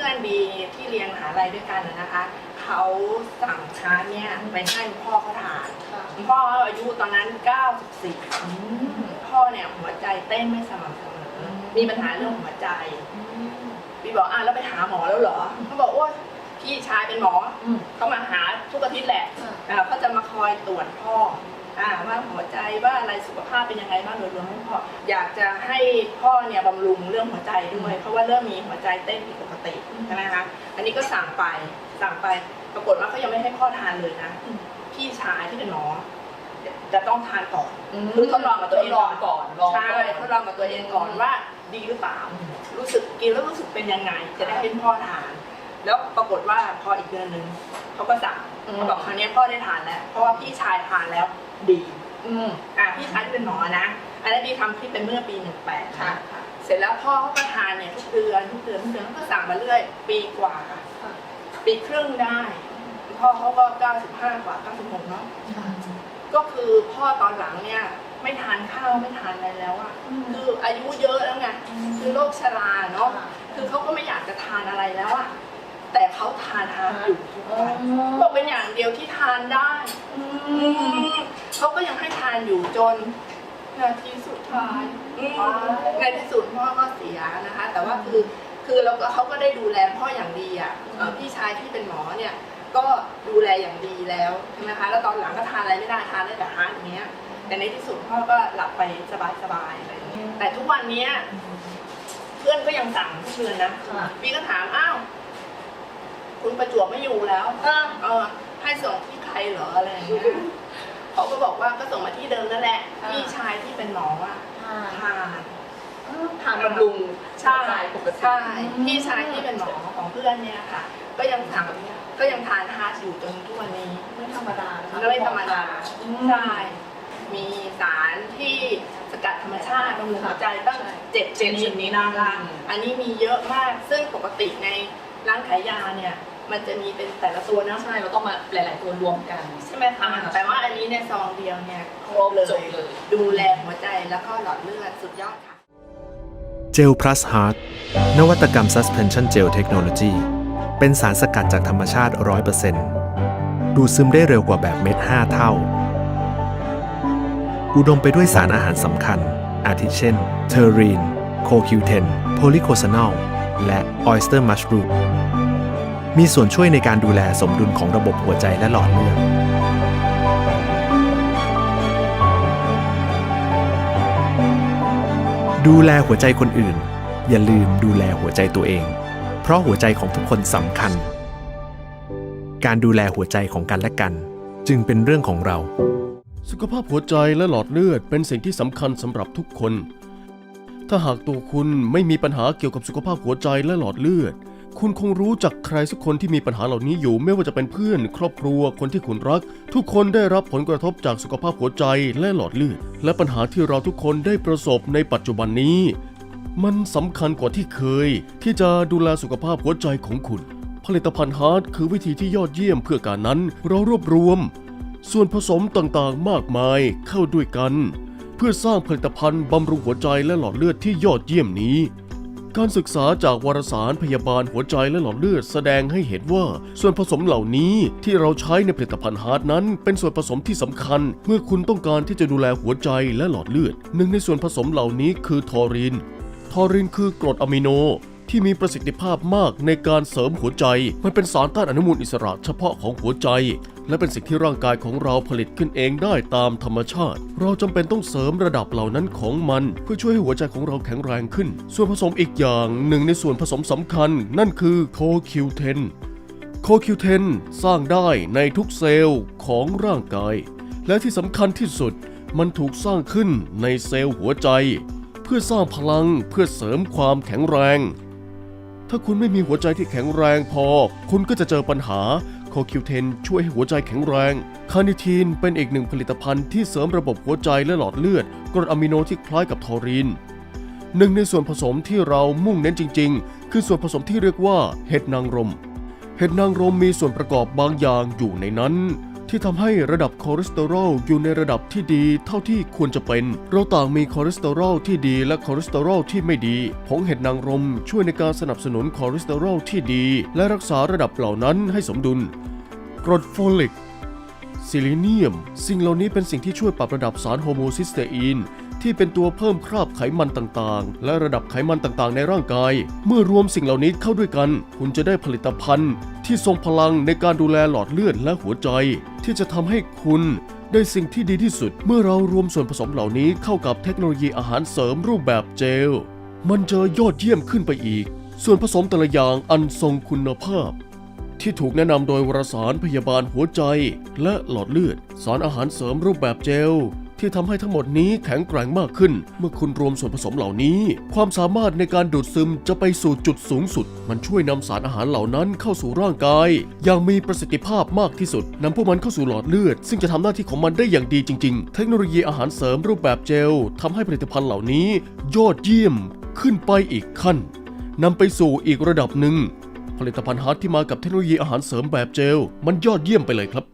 พื่อนบีที่เรียนมหาลัยด้วยกันน่ะนะคะเขาสั่งชาร์จเนี่ยไปให้คุณพ่อเขาทานค่ะคุณพ่ออายุตอนนั้น 94อืมพ่อเนี่ยหัวใจเต้นไม่สม่ำเสมออืมมีปัญหาเรื่องหัวใจอืมบีบอกอะแล้วไปหาหมอแล้วเหรอเขาบอกว่าพี่ชายเป็นหมออืมเขามาหาทุกอาทิตย์แหละค่ะอ่าเขาจะมาคอยตรวจพ่อ อ่าว่าหัวใจว่าอะไรสุขภาพเป็นยังไงบ้างโดยรวมให้พ่ออยากจะให้พ่อเนี่ยบำรุงเรื่องหัวใจด้วย เพราะว่าเริ่มมีหัวใจเต้นผิดปกติใช่ไหมคะอันนี้ก็สั่งไปสั่งไปปรากฏว่าเขายังไม่ให้พ่อทานเลยนะอืมพี่ชายที่เป็นหมอจะต้องทานก่อนมคือทดลองกับตัวเองทดลองก่อนลองใช่ก่อนทดลองกับตัวเองก่อนว่าดีหรือเปล่าอืมรู้สึกกินแล้วรู้สึกเป็นยังไง จะได้ให้พ่อทาน แล้วปรากฏว่าพออีกเดือนหนึ่งเขาก็สั่งอืมเขาบอกคราวนี้พ่อได้ทานแล้ว เพราะว่าพี่ชายทานแล้วดี อืมอะพี่ชายที่เป็นหมอนะ อันนั้นพี่ทำคลิปเป็นเมื่อปีหนึ่งแปดค่ะค่ะ เสร็จแล้วพ่อเขาก็ทานเนี่ยทุกเดือนทุกเดือนทุกเดือนเขาก็สั่งมาเรื่อย ปีกว่าค่ะค่ะปีครึ่งได้ พ่อเขาก็95กว่า96เนาะค่ะก็คือพ่อตอนหลังเนี่ยไม่ทานข้าวไม่ทานอะไรแล้วอะอืมคืออายุเยอะแล้วไงอืมคือโรคชราเนาะค่ะคือเขาก็ไม่อยากจะทานอะไรแล้วอะ แต่เขาทานฮาร์ดอยู่ทุกอ๋อวันบอกเป็นอย่างเดียวที่ทานได้อือืมมเขาก็ยังให้ทานอยู่จนนาทีสุดท้ายอืมว้าวในที่สุดพ่อก็เสียนะคะ แต่ว่าคือคือแล้วก็เขาก็ได้ดูแลพ่ออย่างดีอะเอ่อพี่ชายที่เป็นหมอเนี่ยก็ดูแลอย่างดีแล้วใช่ไหมคะ แล้วตอนหลังก็ทานอะไรไม่ได้ทานได้แต่ฮาร์ดอย่างเงี้ย แต่ในที่สุดพ่อก็หลับไปสบายๆอะไรอย่างเงี้ยแต่ทุกวันเนี้ยเพื่อนก็ยังสั่งทุกเดือนนะค่ะพี่ก็ถามอ้าว คุณประจวบไม่อยู่แล้วเออเออให้ส่งที่ใครเหรออะไรอย่างเงี้ยเขาก็บอกว่าก็ส่งมาที่เดิมนั่นแหละอ่าพี่ชายที่เป็นหมออะค่ะทานทานบำรุงใช่หัวใจปกติใช่พี่ชายที่เป็นหมอของเพื่อนเนี่ยค่ะ ก็ยังสั่งก็ยังทานฮาร์ดอยู่จนทุกวันนี้ไม่ธรรมดานะคะไม่ธรรมดาอืมใช่มีสารที่สกัดธรรมชาติบำรุงหัวใจตั้งใช่เจ็ดชนิดนี้นะคะอืมอันนี้มีเยอะมากซึ่งปกติใน ร้านขายยาเนี่ยมันจะมีเป็นแต่ละตัวเนอะใช่เราต้องมาหลาย ๆ ตัวรวมกัน ใช่ไหมคะอ่าแต่ว่าอันนี้เนี่ยซองเดียวเนี่ยครบจบเลย ดูแลหัวใจแล้วก็หลอดเลือดสุดยอดค่ะ เจล plus heart นวัตกรรม suspension gel technology เป็นสารสกัดจากธรรมชาติ 100%ดูดซึมได้เร็วกว่าแบบเม็ด 5 เท่า อุดมไปด้วยสารอาหารสำคัญ อาทิเช่น เทอรีน โคคิวเทน โพลิโคซานอล และออยสเตอร์มัชรูมมีส่วนช่วยในการดูแลสมดุลของระบบหัวใจและหลอดเลือดดูแลหัวใจคนอื่น อย่าลืมดูแลหัวใจตัวเอง เพราะหัวใจของทุกคนสำคัญ การดูแลหัวใจของกันและกัน จึงเป็นเรื่องของเรา สุขภาพหัวใจและหลอดเลือดเป็นสิ่งที่สำคัญสำหรับทุกคน ถ้าหากตัวคุณไม่มีปัญหาเกี่ยวกับสุขภาพหัวใจและหลอดเลือด คุณคงรู้จักใครสักคนที่มีปัญหาเหล่านี้อยู่ไม่ว่าจะเป็นเพื่อน ครอบครัวคนที่คุณรัก ทุกคนได้รับผลกระทบจากสุขภาพหัวใจและหลอดเลือด และปัญหาที่เราทุกคนได้ประสบในปัจจุบันนี้ มันสำคัญกว่าที่เคย ที่จะดูแลสุขภาพหัวใจของคุณ ผลิตภัณฑ์ฮาร์ดคือวิธีที่ยอดเยี่ยมเพื่อการนั้น เรารวบรวม ส่วนผสมต่างๆ มากมายเข้าด้วยกัน พื่อสร้างผลิตภัณฑ์บำรุงหัวใจและหลอดเลือดที่ยอดเยี่ยมนี้ การศึกษาจากวารสารพยาบาลหัวใจและหลอดเลือดแสดงให้เห็นว่า ส่วนผสมเหล่านี้ที่เราใช้ในผลิตภัณฑ์ฮาร์ดนั้น เป็นส่วนผสมที่สำคัญ เมื่อคุณต้องการที่จะดูแลหัวใจและหลอดเลือด หนึ่งในส่วนผสมเหล่านี้คือทอริน ทอรินคือกรดอะมิโน ที่มีประสิทธิภาพมากในการเสริมหัวใจ มันเป็นสารต้านอนุมูลอิสระเฉพาะของหัวใจ และเป็นสิ่งที่ร่างกายของเราผลิตขึ้นเองได้ตามธรรมชาติ เราจำเป็นต้องเสริมระดับเหล่านั้นของมัน เพื่อช่วยให้หัวใจของเราแข็งแรงขึ้น ส่วนผสมอีกอย่างหนึ่งในส่วนผสมสำคัญ นั่นคือโคคิวเทนโคคิวเทนสร้างได้ในทุกเซลล์ของร่างกาย และที่สำคัญที่สุดมันถูกสร้างขึ้นในเซลล์หัวใจ เพื่อสร้างพลังเพื่อเสริมความแข็งแรง ถ้าคุณไม่มีหัวใจที่แข็งแรงพอ คุณก็จะเจอปัญหาโคคิวเทนช่วยให้หัวใจแข็งแรง คาร์นิทีนเป็นอีกหนึ่งผลิตภัณฑ์ที่เสริมระบบหัวใจและหลอดเลือดกรดอะมิโนที่คล้ายกับทอรินหนึ่งในส่วนผสมที่เรามุ่งเน้นจริง ๆ คือส่วนผสมที่เรียกว่าเห็ดนางรม เห็ดนางรมมีส่วนประกอบบางอย่างอยู่ในนั้น ที่ทำให้ระดับคอเลสเตอรอลอยู่ในระดับที่ดีเท่าที่ควรจะเป็น เราต่างมีคอเลสเตอรอลที่ดีและคอเลสเตอรอลที่ไม่ดีผงเห็ดนางรมช่วยในการสนับสนุนคอเลสเตอรอลที่ดี และรักษาระดับเหล่านั้นให้สมดุลกรดโฟลิก ซิลิเนียม สิ่งเหล่านี้เป็นสิ่งที่ช่วยปรับระดับสารโฮโมซิสเตอีนที่เป็นตัวเพิ่มคราบไขมันต่างๆ และระดับไขมันต่างๆ ในร่างกาย เมื่อรวมสิ่งเหล่านี้เข้าด้วยกัน คุณจะได้ผลิตภัณฑ์ ที่ทรงพลังในการดูแลหลอดเลือดและหัวใจ ที่จะทำให้คุณได้สิ่งที่ดีที่สุด เมื่อเรารวมส่วนผสมเหล่านี้เข้ากับเทคโนโลยีอาหารเสริมรูปแบบเจล มันจะยอดเยี่ยมขึ้นไปอีก ส่วนผสมแต่ละอย่างอันทรงคุณภาพ ที่ถูกแนะนำโดยวารสารพยาบาลหัวใจ และหลอดเลือด สารอาหารเสริมรูปแบบเจล ที่ทำให้ทั้งหมดนี้แข็งแกร่งมากขึ้น เมื่อคุณรวมส่วนผสมเหล่านี้ ความสามารถในการดูดซึมจะไปสู่จุดสูงสุด มันช่วยนำสารอาหารเหล่านั้นเข้าสู่ร่างกาย อย่างมีประสิทธิภาพมากที่สุดนำพวกมันเข้าสู่หลอดเลือด ซึ่งจะทำหน้าที่ของมันได้อย่างดีจริง ๆ เทคโนโลยีอาหารเสริมรูปแบบเจลทำให้ผลิตภัณฑ์เหล่านี้ ยอดเยี่ยมขึ้นไปอีกขั้นนำไปสู่อีกระดับหนึ่ง ผลิตภัณฑ์ฮาร์ดที่มากับเทคโนโลยีอาหารเสริมแบบเจล มันยอดเยี่ยมไปเลยครับ